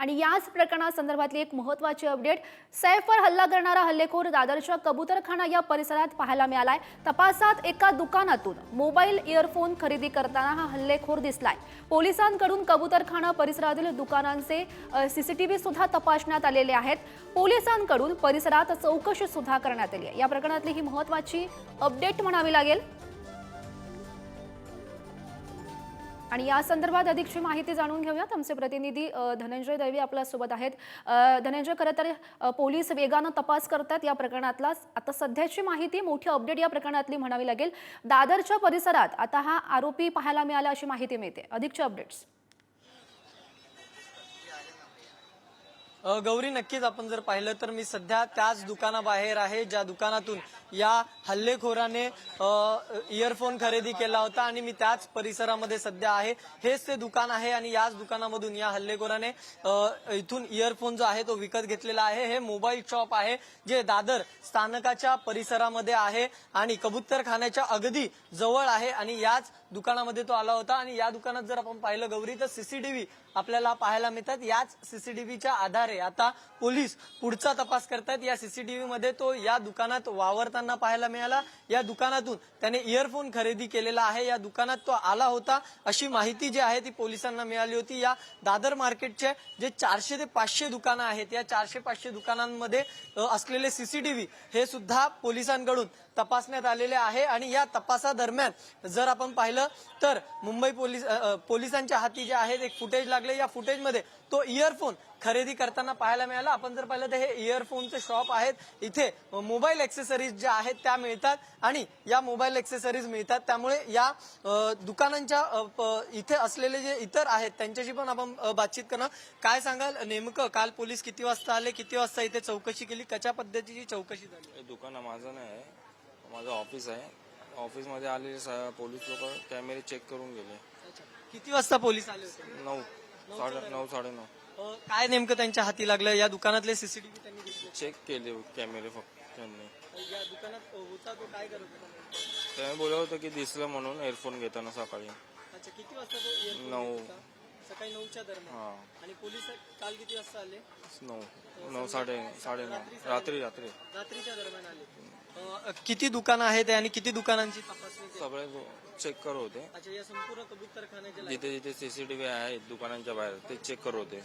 आणि याच प्रकरणासंदर्भातली एक महत्वाची अपडेट सैफवर हल्ला करणारा हल्लेखोर दादरच्या कबूतरखाना या परिसरात पाहायला मिळालाय. तपासात एका दुकानातून मोबाईल इयरफोन खरेदी करताना हा हल्लेखोर दिसलाय. पोलिसांकडून कबूतरखाना परिसरातील दुकानांचे सीसीटीव्ही सुद्धा तपासण्यात आलेले आहेत. पोलिसांकडून परिसरात चौकशी सुद्धा करण्यात आली आहे. या प्रकरणातली ही महत्वाची अपडेट म्हणावी लागेल. आणि या संदर्भात अधिकची माहिती जाणून घेऊयात. आमचे प्रतिनिधी धनंजय दैवी आपल्यासोबत आहेत धनंजय खरं तर पोलीस वेगानं तपास करतात या प्रकरणातला. आता सध्याची माहिती मोठी अपडेट या प्रकरणातली म्हणावी लागेल. दादरच्या परिसरात आता हा आरोपी पाहायला मिळाला अशी माहिती मिळते. अधिकच्या अपडेट्स. गौरी नक्कीच आपण जर पाहिलं तर मी सध्या त्याच दुकानाबाहेर आहे ज्या दुकानातून या हल्लेखोराने इयरफोन खरेदी केला होता आणि मी त्याच परिसरामध्ये सध्या आहे. हेच ते दुकान आहे आणि याच दुकानामधून या हल्लेखोराने इथून इयरफोन जो आहे तो विकत घेतलेला आहे. हे मोबाईल शॉप आहे जे दादर स्थानकाच्या परिसरामध्ये आहे आणि कबुतरखान्याच्या अगदी जवळ आहे आणि याच दुकानामध्ये तो आला होता आणि या दुकानात जर आपण पाहिलं गौरी तर सीसीटीव्ही आपल्याला पाहायला मिळतात. याच सीसीटीव्हीच्या आधारे आता पोलीस पुढचा तपास करतात या सीसीटीव्ही मध्ये तो या दुकानात वावरताना पाहायला मिळाला. या दुकानातून त्याने इयरफोन खरेदी केलेला आहे. या दुकानात तो आला होता. अशी माहिती जी आहे ती पोलिसांना मिळाली होती. या दादर मार्केटचे जे चारशे ते पाचशे दुकानं आहेत या चारशे पाचशे दुकानांमध्ये असलेले सीसीटीव्ही हे सुद्धा पोलिसांकडून तपासण्यात आलेले आहे आणि या तपासादरम्यान जर आपण पाहिलं तर मुंबई पोलीस पोलिसांच्या हाती जे आहेत एक फुटेज लागले. या फुटेजमध्ये तो इयरफोन खरेदी करताना पाहायला मिळाला. आपण जर पाहिलं तर हे इयरफोनचे शॉप आहेत. इथे मोबाईल एक्सेसरीज ज्या आहेत त्या मिळतात आणि या मोबाईल एक्सेसरीज मिळतात. त्यामुळे या दुकानांच्या इथे असलेले जे इतर आहेत त्यांच्याशी पण आपण बातचीत करणार काय सांगाल? नेमकं काल पोलीस किती वाजता आले? किती वाजता इथे चौकशी केली? कशा पद्धतीची चौकशी झाली? दुकान माझं नाही. माझं ऑफिस आहे. ऑफिसमध्ये आलेले स- पोलीस लोक कॅमेरे चेक करून गेले. किती वाजता पोलीस आले होते? नऊ. साडे नऊ. साडेनऊ अ, काय नेमकं त्यांच्या हाती लागलं? या दुकानातले सीसीटीव्ही त्यांनी घेतले. चेक केले कॅमेरे फक्त त्यांनी. या दुकानात होता तो काय करत होता? त्याने होतं की दिसलं म्हणून एअरफोन घेताना सकाळी. अच्छा किती वाजता तो नऊ. सकाळी नऊच्या दरम्यान. हा. आणि पोलीस काल किती वाजता आले? नऊ. नऊ साडे साडेनऊ रात्री रात्री. रात्रीच्या दरम्यान आले. अ, किती दुकानं आहेत आणि किती दुकानांची तपासणी केली? सगळे चेक करत होते. अच्छा या संपूर्ण कबूतरखान्याच्या जिथे जिथे सीसीटीव्ही आहेत दुकानांच्या बाहेर ते चेक करत होते.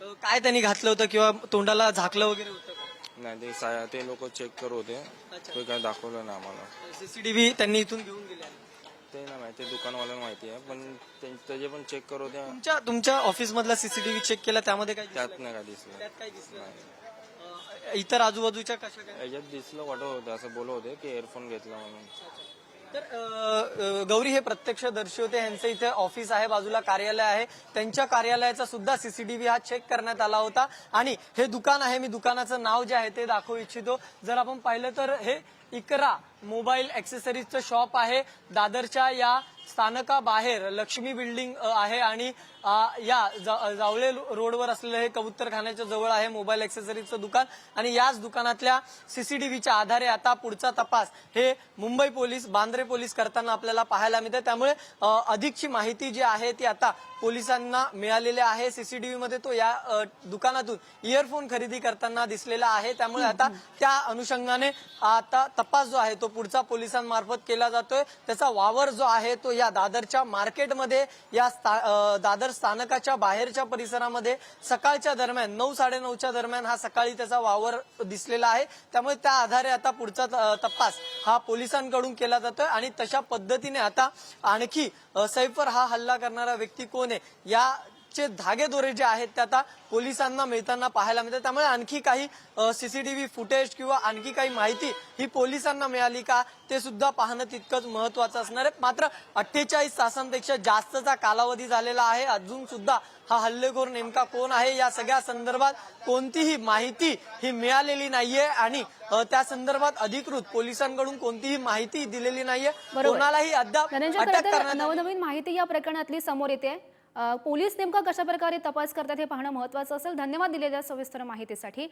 अ, काय त्यांनी घातलं होतं किंवा तोंडाला झाकलं वगैरे होतं का? नाही ते सा- ते लोक चेक करत होते. ते काय दाखवलं नाही आम्हाला. सीसीटीव्ही त्यांनी इथून घेऊन गेले आहे. ते नाही माहिती दुकानवाल्यांना माहिती आहे पण ते- त्याचे पण चेक करत होते. तुमच्या तुमच्या ऑफिस मधला सीसीटीव्ही चेक केला त्यामध्ये काय दिसलं? त्यात नाही काय दिसलं. त्यात काय दिसलं? इतर आजूबाजूच्या कशा काय? याच्यात दिसलं वाटत होतं असं बोलत होते की एअरफोन घेतला म्हणून. तर अ, अ, गौरी हे प्रत्यक्ष दर्शवते यांचं इथे ऑफिस आहे बाजूला कार्यालय आहे. त्यांच्या कार्यालयाचा सुद्धा सीसीटीव्ही हा चेक करण्यात आला होता. आणि हे दुकान आहे मी दुकानाचं नाव जे आहे ते दाखवू इच्छितो. जर आपण पाहिलं तर हे इकरा मोबाईल ॲक्सेसरीजचं शॉप आहे. दादरच्या या स्थानकाबाहेर लक्ष्मी बिल्डिंग आहे आणि या जा- जावळे रोडवर असलेलं हे कबुतरखान्याच्या जवळ आहे मोबाईल ॲक्सेसरीजचं दुकान. आणि याच दुकानातल्या सीसीटीव्हीच्या आधारे आता पुढचा तपास हे मुंबई पोलीस बांद्रे पोलीस करताना आपल्याला पाहायला मिळते त्यामुळे अधिकची माहिती जी आहे ती आता पोलिसांना मिळालेली आहे. सीसीटीव्ही मध्ये तो या दुकानातून इयरफोन खरेदी करताना दिसलेला आहे. त्यामुळे आता त्या अनुषंगाने आता तपास जो आहे तो पुढचा पोलिसांमार्फत केला जातोय. त्याचा वावर जो आहे तो या दादरच्या मार्केटमध्ये या स्था- दादर स्थानकाच्या बाहेरच्या परिसरामध्ये सकाळच्या दरम्यान नऊ साडेनऊच्या दरम्यान हा सकाळी त्याचा वावर दिसलेला आहे. त्यामुळे त्या आधारे आता पुढचा तपास हा पोलिसांकडून केला जातोय आणि तशा पद्धतीने आता आणखी सैफर हा हल्ला करणारा व्यक्ती कोण आहे? या चे धागेदोरे जे आहेत ते आता पोलिसांना मिळताना पाहायला मिळतात. त्यामुळे आणखी काही सीसीटीव्ही फुटेज किंवा आणखी काही माहिती ही पोलिसांना मिळाली का ते सुद्धा पाहणं तितकंच महत्वाचं असणार आहे. मात्र अठ्ठेचाळीस तासांपेक्षा जास्तचा कालावधी झालेला आहे. अजून सुद्धा हा हल्लेखोर नेमका कोण आहे? या सगळ्या संदर्भात कोणतीही माहिती ही मिळालेली नाहीये आणि त्या संदर्भात अधिकृत पोलिसांकडून कोणतीही माहिती दिलेली नाहीये. कोणालाही अद्याप अटक करण्यात नवनवीन माहिती या प्रकरणातली समोर येते. पोलीस नेमका कशा प्रकारे तपास करतात हे पाहणं महत्वाचं असेल. धन्यवाद दिलेल्या सविस्तर माहितीसाठी.